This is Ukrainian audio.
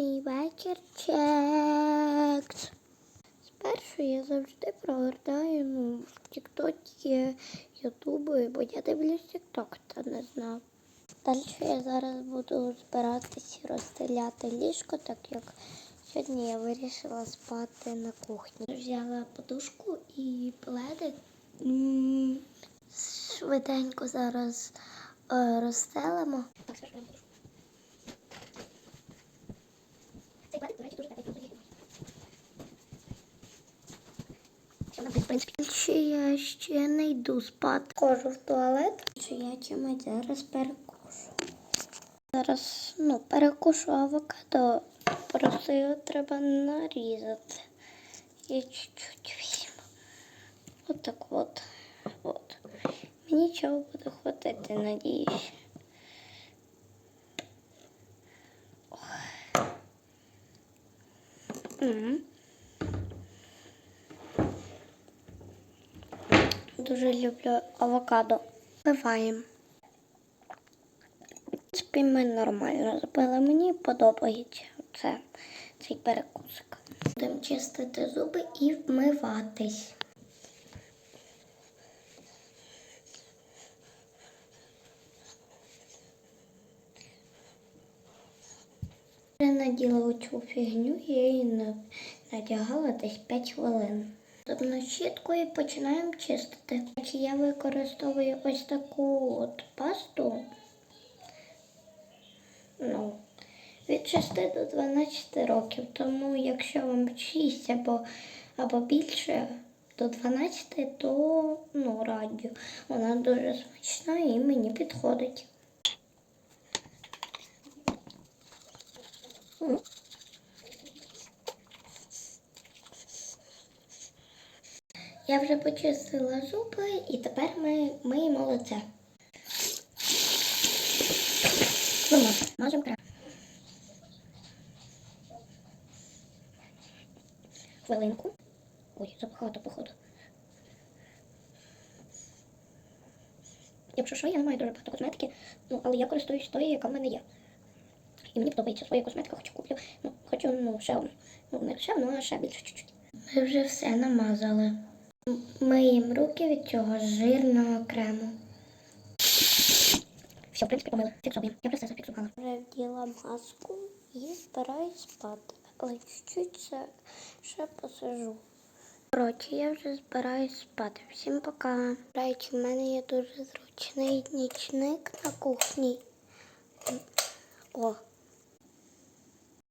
мій вечір чекс. Спершу я завжди прогортаю ну, в Тіктокі, Ютубі, бо я дивлюсь Тікток, та не знав. Далі я зараз буду збиратись і розстеляти ліжко, так як сьогодні я вирішила спати на кухні. Взяла подушку і пледик. Швиденько зараз е, розстелимо. Так, скажу, подушку. Цей пледик, до речі, дуже теплий. Ще я ще не йду спати. Хожу в туалет, чи я чимось зараз перекушу. Зараз ну, перекушу авокадо, просто його треба нарізати. Я чуть-чуть візьму. От так от. от. Мені чого буде хватити, надіюсь. М. Дуже люблю авокадо. Вливаємо. В принципі, ми нормально збили. Мені подобається це, цей перекусик. Будемо чистити зуби і вмиватись. Я наділа цю фігню, я її надягала десь 5 хвилин. Зубною щіткою починаємо чистити. Я використовую ось таку от пасту. Ну, від 6 до 12 років. Тому якщо вам 6 або, або більше до 12, то ну, раджу. Вона дуже смачна і мені підходить. Я вже почистила зуби і тепер ми миємо лице. Мажемо крем. Хвилинку. Ой, забагато, походу. Якщо що, я не маю дуже багато косметики, ну, але я користуюсь тою, яка в мене є. І мені подобається своя косметика, хочу куплю. Ну, хочу ну, ще. Ну, не ще одну, а ще більше чуть-чуть. Ми вже все намазали. Миємо руки від цього жирного крему. Все, в принципі, помили. Фіксуємо. Я просто зафіксувала. Вже вділа маску і збираюсь спати. Але чуть-чуть ще, ще посижу. Коротше, я вже збираюсь спати. Всім пока. До речі, в мене є дуже зручний нічник на кухні. О,